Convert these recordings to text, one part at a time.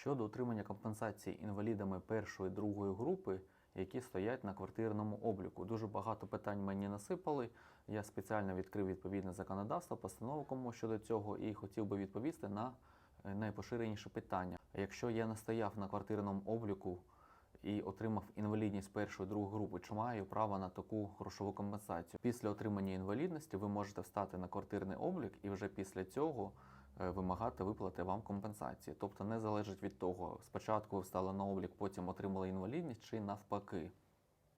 Щодо отримання компенсації інвалідами першої другої групи, які стоять на квартирному обліку. Дуже багато питань мені насипали. Я спеціально відкрив відповідне законодавство, постанову кому щодо цього, і хотів би відповісти на е, найпоширеніше питання. Якщо я не стояв на квартирному обліку і отримав інвалідність першої другої групи, чи маю право на таку грошову компенсацію? Після отримання інвалідності ви можете встати на квартирний облік і вже після цього вимагати виплати вам компенсації. Тобто не залежить від того, спочатку ви встали на облік, потім отримали інвалідність чи навпаки.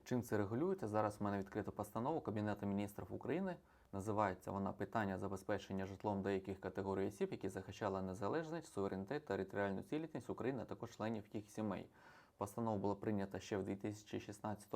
Чим це регулюється? Зараз в мене відкрита постанова Кабінету міністрів України. Називається вона питання забезпечення житлом деяких категорій осіб, які захищали незалежність, суверенітет територіальну цілісність України, а також членів їх сімей. Постанова була прийнята ще в 2016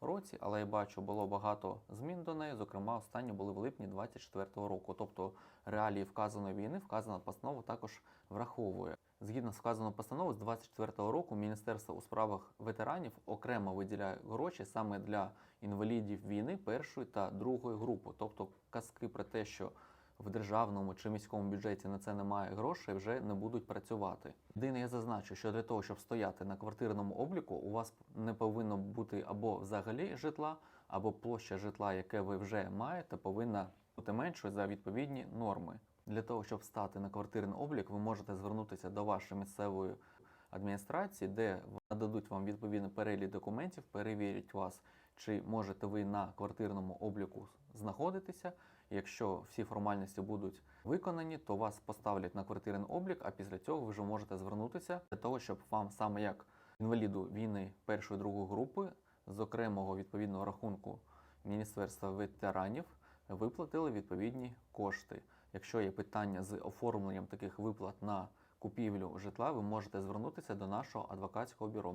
році, але я бачу, було багато змін до неї. Зокрема, останні були в липні 2024 року. Тобто реалії вказаної війни вказана постанова також враховує. Згідно з вказаною постановою, з 2024 року Міністерство у справах ветеранів окремо виділяє гроші саме для інвалідів війни першої та другої групи. Тобто казки про те, що в державному чи міському бюджеті на це немає грошей, вже не будуть працювати. Єдине, я зазначу, що для того, щоб стояти на квартирному обліку, у вас не повинно бути або взагалі житла, або площа житла, яке ви вже маєте, повинна бути меншою за відповідні норми. Для того, щоб стати на квартирний облік, ви можете звернутися до вашої місцевої адміністрації, де нададуть вам відповідний перелік документів, перевірять вас, чи можете ви на квартирному обліку знаходитися. Якщо всі формальності будуть виконані, то вас поставлять на квартирний облік, а після цього ви вже можете звернутися для того, щоб вам саме як інваліду війни першої другої групи з окремого відповідного рахунку Міністерства ветеранів виплатили відповідні кошти. Якщо є питання з оформленням таких виплат на купівлю житла, ви можете звернутися до нашого адвокатського бюро.